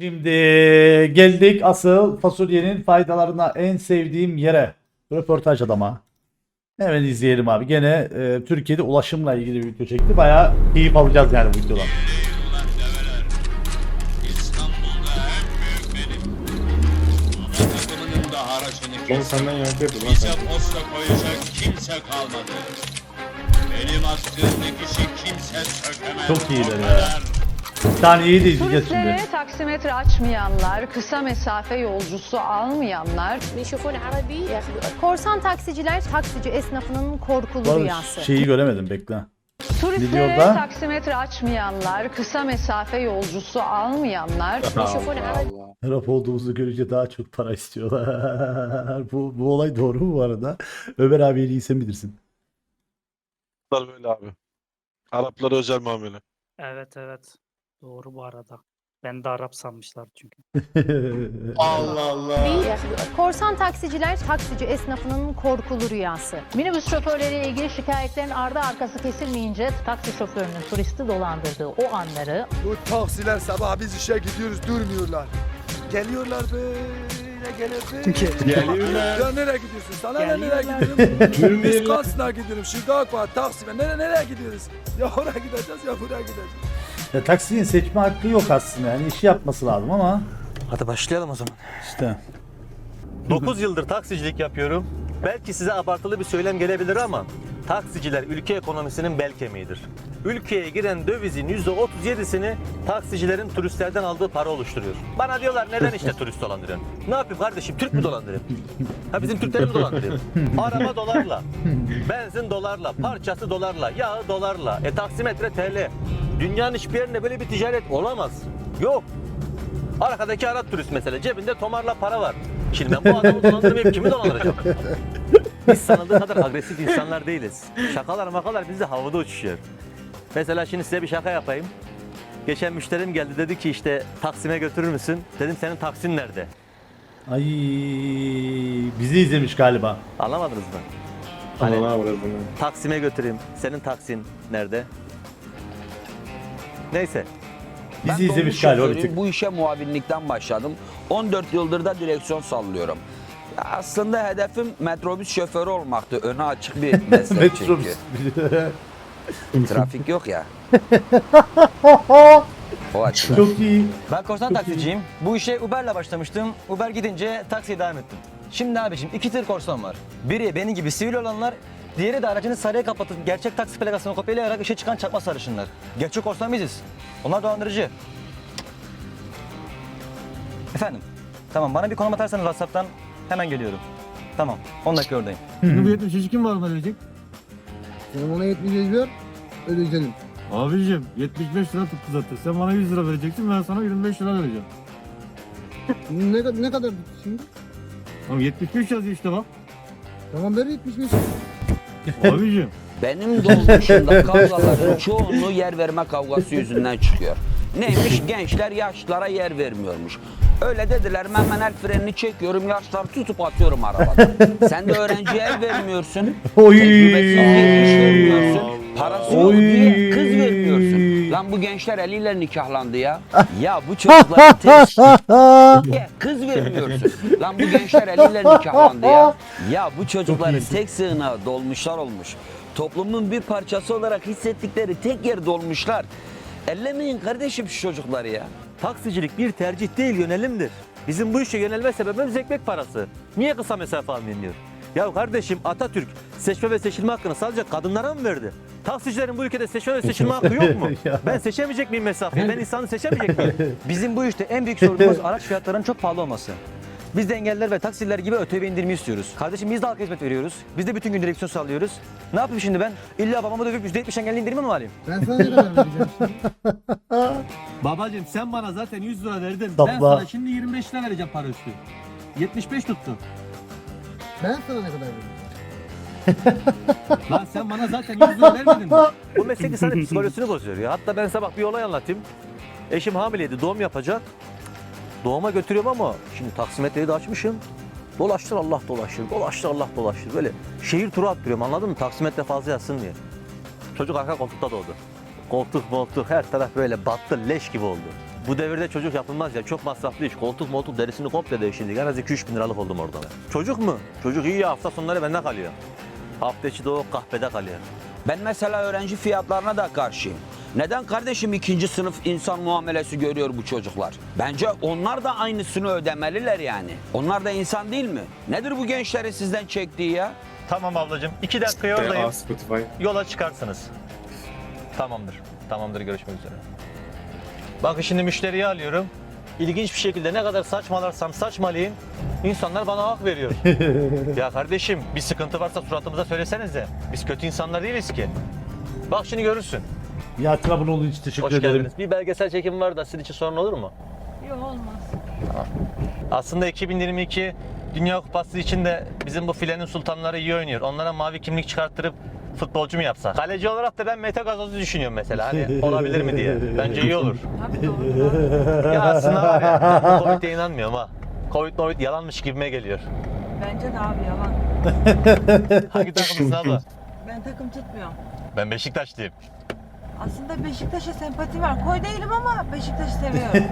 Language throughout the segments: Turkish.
Şimdi geldik asıl fasulyenin faydalarına en sevdiğim yere. Röportaj adama. Hemen izleyelim abi. Gene e, Türkiye'de ulaşımla ilgili bir video çekti. Bayağı keyif alacağız yani bu videodan. Ben senden yankı yapıyorum lan Bize sen. posta koyacak kimse kalmadı. Benim attığım dikişi kimse sökemez. Çok iyiler O ya. kadar. Saniyeyi de izleyeceğiz şimdi. Turistlere taksimetre açmayanlar, kısa mesafe yolcusu almayanlar. Korsan taksiciler taksici esnafının korkulu Barış, rüyası. Şeyi göremedim bekle. Turistlere taksimetre açmayanlar, kısa mesafe yolcusu almayanlar. Allah. Arap olduğumuzu görünce daha çok para istiyorlar. bu, bu olay doğru mu bu arada? Ömer abi iyi sen bilirsin. Araplar böyle abi. Araplara özel muamele. Evet evet. Doğru bu arada. Ben de Arap sanmışlar çünkü. Allah Allah. Korsan taksiciler taksici esnafının korkulu rüyası. Minibüs şoförleriyle ilgili şikayetlerin ardı arkası kesilmeyince taksi şoförünün turisti dolandırdığı o anları Bu taksiler sabah biz işe gidiyoruz durmuyorlar. Geliyorlar böyle geliyor. Geliyorlar. Ya nereye gidiyorsun? Sana ne nereye Geliyorlar. gidiyorsun? biz Durmuyorlar. Kasna gidiyorum. Şigako'ya, Taksim'e. Nereye nereye gidiyoruz? Ya oraya gideceğiz ya buraya gideceğiz ya, taksinin seçme hakkı yok aslında. Yani işi yapması lazım ama Hadi başlayalım o zaman. işte. 9 yıldır taksicilik yapıyorum. Belki size abartılı bir söylem gelebilir ama taksiciler ülke ekonomisinin bel kemiğidir. Ülkeye giren dövizin %37'sini taksicilerin turistlerden aldığı para oluşturuyor. Bana diyorlar neden işte turist dolandırıyorsun? Ne yapayım kardeşim Türk mü dolandırayım? Ha bizim Türkleri mi dolandırayım? Araba dolarla, benzin dolarla, parçası dolarla, yağı dolarla, e taksimetre TL. Dünyanın hiçbir yerinde böyle bir ticaret olamaz. Yok. Arkadaki Arap turist mesela cebinde tomarla para var. Şimdi ben bu adamı dolandırmayıp kimi dolandıracağım? Biz sanıldığı kadar agresif insanlar değiliz. Şakalar makalar bizde havada uçuşuyor. Mesela şimdi size bir şaka yapayım. Geçen müşterim geldi dedi ki işte Taksim'e götürür müsün? Dedim senin Taksin nerede? Ay bizi izlemiş galiba. Anlamadınız mı? Hani. Taksim'e götüreyim. Senin Taksin nerede? Neyse. Bizi izlemiş galiba bir tık. Bu işe muavinlikten başladım. 14 yıldır da direksiyon sallıyorum. Aslında hedefim metrobüs şoförü olmaktı. Öne açık bir meslek çünkü. Metrobüs. Trafik yok ya. o açıdan. Çok iyi. Ben korsan Çok taksiciyim. Bu işe Uber'le başlamıştım. Uber gidince taksiye devam ettim. Şimdi abiciğim iki tür korsan var. Biri benim gibi sivil olanlar, diğeri de aracını sarıya kapatıp gerçek taksi plakasını kopyalayarak işe çıkan çakma sarışınlar. Gerçek korsan biziz. Onlar dolandırıcı. Efendim, tamam bana bir konum atarsanız WhatsApp'tan hemen geliyorum. Tamam, 10 dakika oradayım. Bu 73 kim var mı ödeyecek? Sen bana 75 ödeyeceğim. Abicim 75 lira tuttu zaten. Sen bana 100 lira vereceksin ben sana 25 lira vereceğim. Ne, ne kadar şimdi? Oğlum 75 yazıyor işte bak. Tamam ver 75. Abicim. Benim dolmuşumda kavgaların çoğunluğu yer verme kavgası yüzünden çıkıyor. Neymiş? Gençler yaşlılara yer vermiyormuş. Öyle dediler ben hemen el frenini çekiyorum yaşları tutup atıyorum arabadan. Sen de öğrenciye el vermiyorsun. Oy. Tecrübesiz genç vermiyorsun. Parası yok Oy. diye kız vermiyorsun. Lan bu gençler eliyle nikahlandı ya. Ya bu çocukların tek diye kız vermiyorsun. Lan bu gençler eliyle nikahlandı ya. Ya bu çocukların tek sığınağı dolmuşlar olmuş. Toplumun bir parçası olarak hissettikleri tek yer dolmuşlar. Ellemeyin kardeşim şu çocukları ya. Taksicilik bir tercih değil yönelimdir. Bizim bu işe yönelme sebebimiz ekmek parası. Niye kısa mesafe almayın diyor. Ya kardeşim Atatürk seçme ve seçilme hakkını sadece kadınlara mı verdi? Taksicilerin bu ülkede seçme ve seçilme hakkı yok mu? Ben seçemeyecek miyim mesafeyi? Ben insanı seçemeyecek miyim? Bizim bu işte en büyük sorunumuz araç fiyatlarının çok pahalı olması. Biz de engelliler ve taksiciler gibi ÖTV indirimi istiyoruz. Kardeşim biz de halka hizmet veriyoruz. Biz de bütün gün direksiyon sallıyoruz. Ne yapayım şimdi ben? İlla babamı dövüp %70 engelli indirimi mi alayım? Ben sana ne kadar vereceğim şimdi? Babacım sen bana zaten 100 lira verdin. Ben sana şimdi 25 lira vereceğim para üstü. 75 tuttu. Ben sana ne kadar vereceğim? Lan sen bana zaten 100 lira vermedin mi? Bu meslek insanın psikolojisini bozuyor ya. Hatta ben bak bir olay anlatayım. Eşim hamileydi, doğum yapacak. Doğuma götürüyorum ama şimdi taksimetreyi de açmışım. Dolaştır Allah dolaştır, dolaştır Allah dolaştır. Böyle şehir turu attırıyorum anladın mı? Taksimetre fazla yatsın diye. Çocuk arka koltukta doğdu. Koltuk moltuk her taraf böyle battı leş gibi oldu. Bu devirde çocuk yapılmaz ya. Çok masraflı iş. Koltuk moltuk derisini komple değiştirdik. En az 2-3 bin liralık oldum orada. Çocuk mu? Çocuk iyi ya hafta sonları bende kalıyor. Hafta içi de o kahvede kalıyor. Ben mesela öğrenci fiyatlarına da karşıyım. Neden kardeşim ikinci sınıf insan muamelesi görüyor bu çocuklar? Bence onlar da aynısını ödemeliler yani. Onlar da insan değil mi? Nedir bu gençlerin sizden çektiği ya? Tamam ablacığım. 2 dakikaya oradayım. Yola çıkarsınız. Tamamdır. Tamamdır görüşmek üzere. Bakın şimdi müşteriyi alıyorum. İlginç bir şekilde ne kadar saçmalarsam saçmalayayım insanlar bana hak veriyor. ya kardeşim bir sıkıntı varsa suratımıza söylesenize. Biz kötü insanlar değiliz ki. Bak şimdi görürsün. Ya Trabzon için teşekkür Hoş ederim. geldiniz. Bir belgesel çekim var da sizin için sorun olur mu? Yok olmaz. Aslında 2022 Dünya Kupası için de bizim bu filenin sultanları iyi oynuyor. Onlara mavi kimlik çıkarttırıp futbolcu mu yapsak? Kaleci olarak da ben Mete Gazoz'u düşünüyorum mesela. Hani olabilir mi diye. Bence iyi olur. ya aslında var ya ben bu Covid'e inanmıyorum ha. Covid Covid yalanmış gibime geliyor. Bence de abi yalan. Hangi takımlısın abla? Ben takım tutmuyorum. Ben Beşiktaşlıyım. Aslında Beşiktaş'a sempati var. Koy değilim ama Beşiktaş'ı seviyorum.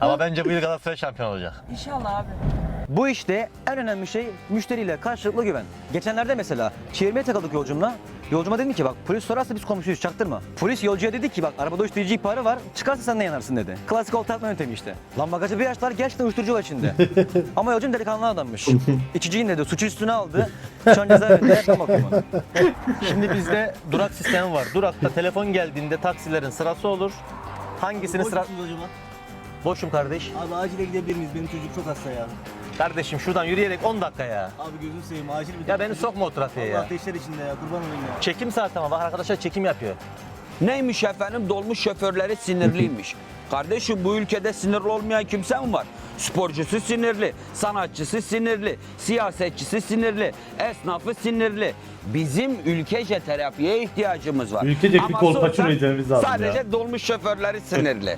Ama bence bu yıl Galatasaray şampiyon olacak. İnşallah abi. Bu işte en önemli şey müşteriyle karşılıklı güven. Geçenlerde mesela çevirmeye takıldık yolcumla. Yolcuma dedim ki bak polis sorarsa biz komşuyuz çaktırma. Polis yolcuya dedi ki bak arabada uyuşturucu ihbarı var çıkarsa sen de yanarsın dedi. Klasik olta atma yöntemi işte. Lan bagajı bir açtılar gerçekten uyuşturucu var içinde. Ama yolcum delikanlı adammış. İçiciyi dedi suçu üstüne aldı. Şu an cezaevinde tam bana. Şimdi bizde durak sistemi var. Durakta telefon geldiğinde taksilerin sırası olur. Hangisini sıra... Boşum kardeş. Abi acile gidebilir miyiz? Benim çocuk çok hasta ya. Kardeşim şuradan yürüyerek 10 dakika ya. Abi gözünü seveyim acil bir Ya beni sokma o trafiğe ya. ateşler içinde ya kurban olayım ya. Çekim saati ama bak arkadaşlar çekim yapıyor. Neymiş efendim dolmuş şoförleri sinirliymiş. Kardeşim bu ülkede sinirli olmayan kimse mi var? Sporcusu sinirli, sanatçısı sinirli, siyasetçisi sinirli, esnafı sinirli. Bizim ülkece terapiye ihtiyacımız var. Ülkece bir Ama kolpaçino sorsan yiyeceğimiz lazım Sadece ya. dolmuş şoförleri sinirli.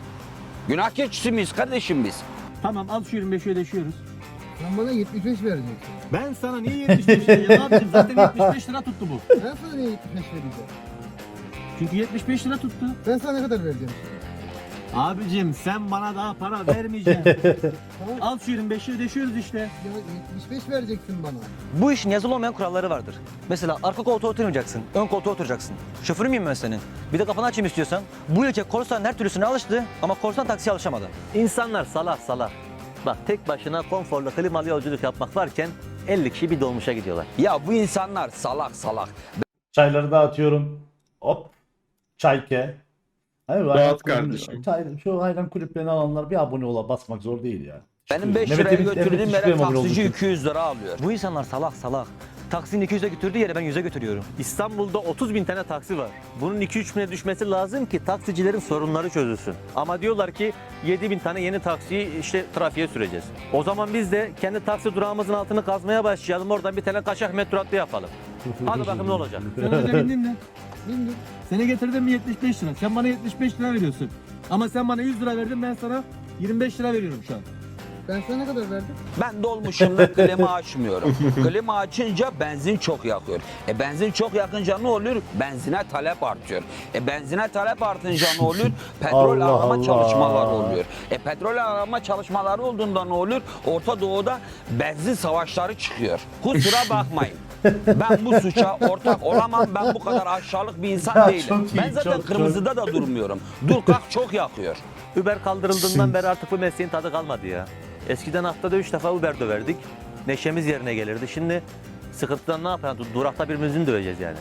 Günah keçisi miyiz kardeşim biz? Tamam al şu 25'i ödeşiyoruz. Sen bana 75 vereceksin. Ben sana niye 75 lira abicim zaten 75 lira tuttu bu. Ben sana niye 75 vereceğim? Çünkü 75 lira tuttu. Ben sana ne kadar vereceğim? Abicim sen bana daha para vermeyeceksin. al şu 25'i ödeşiyoruz işte. Ya 75 vereceksin bana. Bu işin yazılı olmayan kuralları vardır. Mesela arka koltuğa oturmayacaksın, ön koltuğa oturacaksın. Şoförü müyüm ben senin? Bir de kafanı açayım istiyorsan. Bu ülke korsanın her türlüsüne alıştı ama korsan taksiye alışamadı. İnsanlar salak salak. Bak tek başına konforlu klimalı yolculuk yapmak varken 50 kişi bir dolmuşa gidiyorlar. Ya bu insanlar salak salak. Çayları dağıtıyorum. Hop. Çayke. Hayır, Dağıt kardeşim. Çay, şu hayran kulüplerini alanlar bir abone ola basmak zor değil ya. Benim 5 Mehmet liraya götürdüğüm yere taksici oldu. 200 lira alıyor. Bu insanlar salak salak. Taksinin 200'e götürdüğü yere ben 100'e götürüyorum. İstanbul'da 30 bin tane taksi var. Bunun 2-3 bine düşmesi lazım ki taksicilerin sorunları çözülsün. Ama diyorlar ki 7 bin tane yeni taksiyi işte trafiğe süreceğiz. O zaman biz de kendi taksi durağımızın altını kazmaya başlayalım. Oradan bir tane kaşak metro hattı yapalım. Hadi bakalım ne olacak. Sen öyle bindin mi? Bindim. Seni getirdim mi 75 lira. Sen bana 75 lira veriyorsun. Ama sen bana 100 lira verdin ben sana 25 lira veriyorum şu an. Ben sana ne kadar verdim? Ben dolmuşumda klima açmıyorum. klima açınca benzin çok yakıyor. E benzin çok yakınca ne oluyor? Benzine talep artıyor. E benzine talep artınca ne oluyor? Petrol Allah arama Allah. çalışmaları oluyor. E petrol arama çalışmaları olduğunda ne oluyor? Orta Doğu'da benzin savaşları çıkıyor. Kusura bakmayın. Ben bu suça ortak olamam. Ben bu kadar aşağılık bir insan Ya değilim. çok iyi, ben zaten çok, çok. kırmızıda da durmuyorum. Dur kalk çok yakıyor. Uber kaldırıldığından beri artık bu mesleğin tadı kalmadı ya. Eskiden haftada 3 defa Uber döverdik. Neşemiz yerine gelirdi. Şimdi sıkıntıdan ne yapalım? Durakta birbirimizin döveceğiz yani.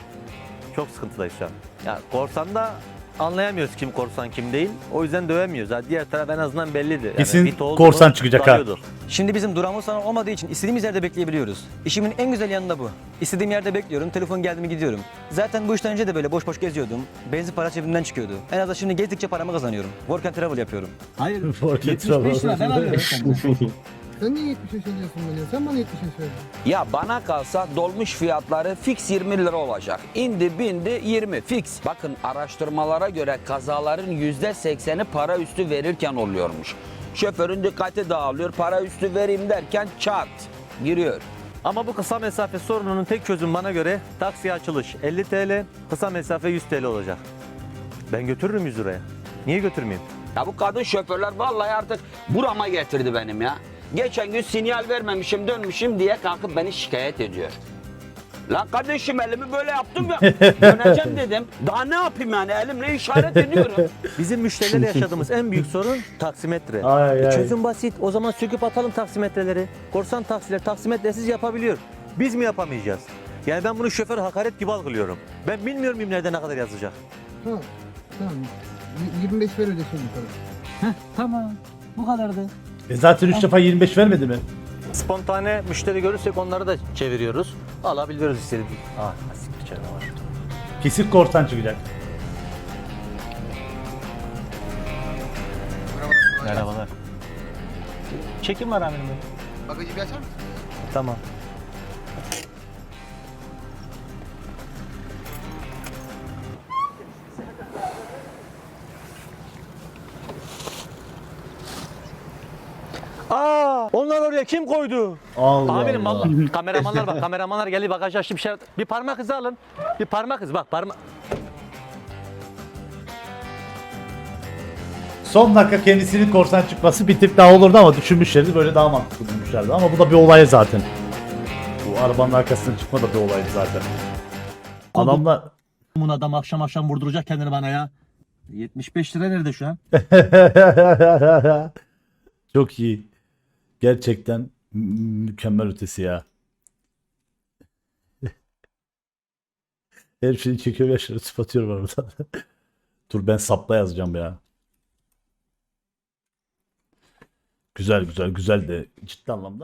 Çok sıkıntıdayız şu an. Ya korsanda anlayamıyoruz kim korsan kim değil. O yüzden dövemiyoruz. Ha, diğer taraf en azından belliydi. Yani Kesin bit oldu korsan çıkacak ha. Şimdi bizim durağımız falan olmadığı için istediğimiz yerde bekleyebiliyoruz. İşimin en güzel yanı da bu. İstediğim yerde bekliyorum, telefon geldi mi gidiyorum. Zaten bu işten önce de böyle boş boş geziyordum. Benzin para cebimden çıkıyordu. En azından şimdi gezdikçe paramı kazanıyorum. Work and travel yapıyorum. Hayır. Fark 75 lira ben alıyorum senden. Sen niye 75 ödüyorsun bana? Sen bana 75 verdin. Ya bana kalsa dolmuş fiyatları fix 20 lira olacak. İndi bindi 20 fix. Bakın araştırmalara göre kazaların %80'i para üstü verirken oluyormuş. Şoförün dikkati dağılıyor. Para üstü vereyim derken çat giriyor. Ama bu kısa mesafe sorununun tek çözümü bana göre taksiye açılış 50 TL, kısa mesafe 100 TL olacak. Ben götürürüm 100 liraya. Niye götürmeyeyim? Ya bu kadın şoförler vallahi artık burama getirdi benim ya. Geçen gün sinyal vermemişim dönmüşüm diye kalkıp beni şikayet ediyor. Lan kardeşim elimi böyle yaptım ya. Döneceğim dedim. Daha ne yapayım yani elimle işaret ediyorum. Bizim müşterilerle yaşadığımız en büyük sorun taksimetre. Ay, ay. Çözüm basit. O zaman söküp atalım taksimetreleri. Korsan taksiler taksimetresiz yapabiliyor. Biz mi yapamayacağız? Yani ben bunu şoför hakaret gibi algılıyorum. Ben bilmiyor muyum nerede ne kadar yazacak? Tamam. Tamam. 25 ver ödesin yukarı. Tamam. Bu kadardı. E zaten 3 defa 25 vermedi mi? Spontane müşteri görürsek onları da çeviriyoruz. Alabiliyoruz istediğimiz. Ah, siktir içeride var. Kesin korsan çıkacak. Merhabalar. Çekim var amirim. Bagajı bir açar mısın? Tamam. Oraya kim koydu? Allah Amirim Allah. valla. Kameramanlar bak, kameramanlar geldi bagaj açtı bir şey. Bir parmak izi alın. Bir parmak izi bak, parmak. Son dakika kendisinin korsan çıkması bir tık daha olurdu ama düşünmüşlerdi böyle daha mantıklı bulmuşlardı. Ama bu da bir olay zaten. Bu arabanın arkasından çıkma da bir olaydı zaten. Adamlar Bunun adam akşam akşam vurduracak kendini bana ya. 75 lira nerede şu an? Çok iyi. Gerçekten mü- mükemmel ötesi ya. Her şeyi çekiyor ve şöyle atıyorum orada. Dur ben sapla yazacağım ya. Güzel güzel güzel de ciddi anlamda.